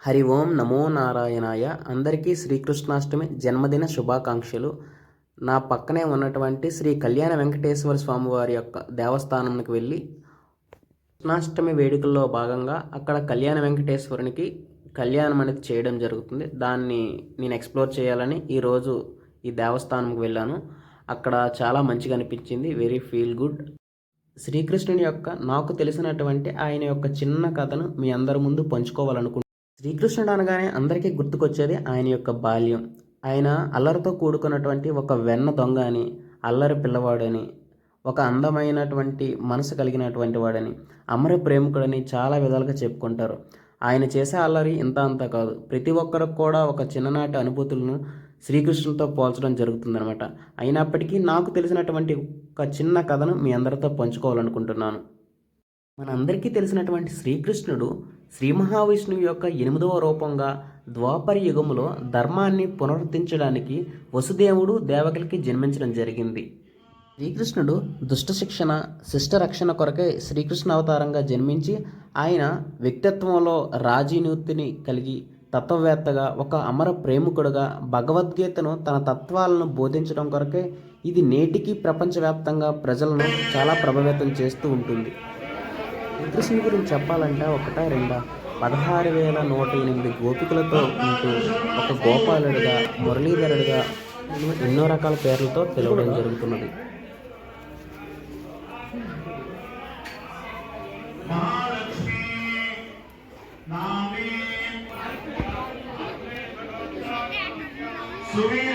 హరి ఓం నమో నారాయణాయ. అందరికీ శ్రీకృష్ణాష్టమి జన్మదిన శుభాకాంక్షలు. నా పక్కనే ఉన్నటువంటి శ్రీ కళ్యాణ వెంకటేశ్వర స్వామి వారి యొక్క దేవస్థానంకి వెళ్ళి కృష్ణాష్టమి వేడుకల్లో భాగంగా అక్కడ కళ్యాణ వెంకటేశ్వరునికి కళ్యాణం అనేది చేయడం జరుగుతుంది. దాన్ని నేను ఎక్స్ప్లోర్ చేయాలని ఈరోజు ఈ దేవస్థానంకి వెళ్ళాను. అక్కడ చాలా మంచిగా అనిపించింది. Very feel good. శ్రీకృష్ణుని యొక్క నాకు తెలిసినటువంటి ఆయన యొక్క చిన్న కథను మీ అందరి ముందు పంచుకోవాలనుకుంటున్నాను. శ్రీకృష్ణుడు అనగానే అందరికీ గుర్తుకొచ్చేది ఆయన యొక్క బాల్యం. ఆయన అల్లరితో కూడుకున్నటువంటి ఒక వెన్న దొంగ అని అల్లరి పిల్లవాడని ఒక అందమైనటువంటి మనసు కలిగినటువంటి వాడని అమర ప్రేమికుడని చాలా విధాలుగా చెప్పుకుంటారు. ఆయన చేసే అల్లరి ఇంత అంత కాదు. ప్రతి ఒక్కరికి కూడా ఒక చిన్ననాటి అనుభూతులను శ్రీకృష్ణునితో పోల్చడం జరుగుతుందనమాట అయినప్పటికీ నాకు తెలిసినటువంటి ఒక చిన్న కథను మీ అందరితో పంచుకోవాలనుకుంటున్నాను. మనందరికీ తెలిసినటువంటి శ్రీకృష్ణుడు శ్రీ మహావిష్ణువు యొక్క ఎనిమిదవ రూపంగా ద్వాపర యుగములో ధర్మాన్ని పునరుద్ధరించడానికి వసుదేవుడు దేవకులకి జన్మించడం జరిగింది. శ్రీకృష్ణుడు దుష్ట శిక్షణ శిష్ట రక్షణ కొరకే శ్రీకృష్ణ అవతారంగా జన్మించి ఆయన వ్యక్తిత్వంలో రాజీనూతిని కలిగి తత్వవేత్తగా ఒక అమర ప్రేమికుడుగా భగవద్గీతను తన తత్వాలను బోధించడం కొరకే ఇది నేటికి ప్రపంచవ్యాప్తంగా ప్రజలను చాలా ప్రభావితం చేస్తూ ఉంటుంది. శ్రీకృష్ణుని గురించి చెప్పాలంటే ఒకటా రెండా? పదహారు వేల నూట ఎనిమిది గోపికలతో ఉంటూ ఒక గోపాలుడిగా మురళీధరుడిగా ఎన్నో రకాల పేర్లతో పిలవడం జరుగుతున్నది. సువీర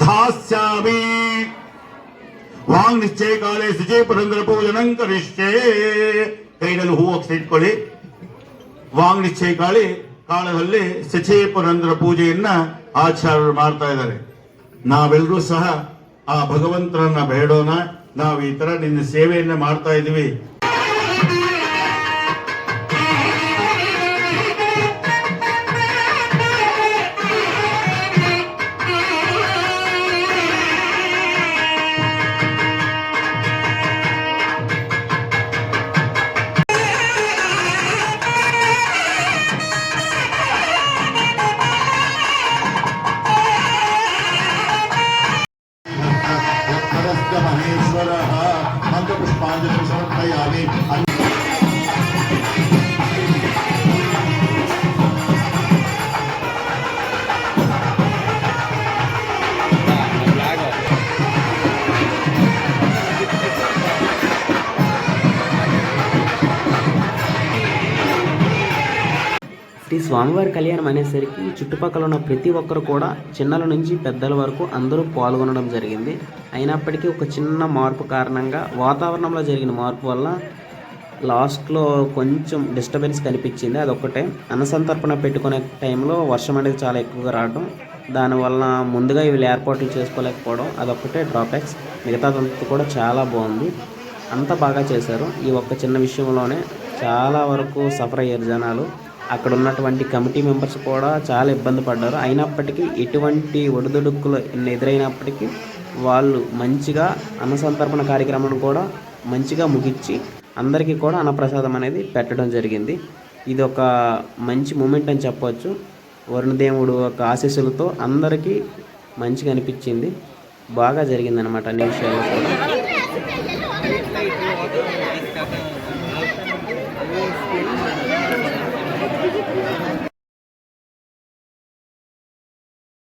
ದಾಸ್ಯಾಮಿ. ವಾಂಗ್ ನಿಶ್ಚಯ ಕಾಲೇ ಸುಜಯ ಪುರಂದ್ರ ಪೂಜನಂ ಕರಿಷ್ಠೆ. ಕೈನಲ್ಲಿ ಹೂ ಹಾಕ್ಸಿ ಇಟ್ಕೊಳ್ಳಿ. ವಾಂಗ್ ನಿಶ್ಚಯ ಕಾಳಿ ಕಾಲದಲ್ಲಿ ಸಚಿವ ಪುರಂದ್ರ ಪೂಜೆಯನ್ನ ಆಚಾರ್ಯರು ಮಾಡ್ತಾ ಇದ್ದಾರೆ. ನಾವೆಲ್ಲರೂ ಸಹ ಆ ಭಗವಂತರನ್ನ ಬೇಡೋಣ. ನಾವು ಈ ತರ ನಿನ್ನ ಸೇವೆಯನ್ನ ಮಾಡ್ತಾ ಇದೀವಿ. महेश्वर मंत्र पुष्पांजलि समर्पयामि శ్రీ స్వామివారి కళ్యాణం అనేసరికి చుట్టుపక్కల ఉన్న ప్రతి ఒక్కరు కూడా చిన్నల నుంచి పెద్దల వరకు అందరూ పాల్గొనడం జరిగింది. అయినప్పటికీ ఒక చిన్న మార్పు కారణంగా వాతావరణంలో జరిగిన మార్పు వల్ల లాస్ట్లో కొంచెం డిస్టర్బెన్స్ కనిపించింది. అదొక్కటే. అన్నసంతర్పణ పెట్టుకునే టైంలో వర్షం అనేది చాలా ఎక్కువగా రావడం దానివల్ల ముందుగా వీళ్ళు ఏర్పాట్లు చేసుకోలేకపోవడం అదొక్కటే డ్రాబ్యాక్స్. మిగతాదంతా కూడా చాలా బాగుంది. అంతా బాగా చేశారు. ఈ ఒక్క చిన్న విషయంలోనే చాలా వరకు సఫర్ అయ్యారు జనాలు. అక్కడ ఉన్నటువంటి కమిటీ మెంబర్స్ కూడా చాలా ఇబ్బంది పడ్డారు. అయినప్పటికీ ఎటువంటి ఒడిదుడుకులు ఎదురైనప్పటికీ వాళ్ళు మంచిగా అన్నసంతర్పణ కార్యక్రమం కూడా మంచిగా ముగించి అందరికీ కూడా అన్నప్రసాదం అనేది పెట్టడం జరిగింది. ఇది ఒక మంచి మూమెంట్ అని చెప్పవచ్చు వరుణదేవుడు యొక్క ఆశీస్సులతో అందరికీ మంచిగా అనిపించింది. బాగా జరిగిందనమాట అన్ని విషయాల్లో కూడా.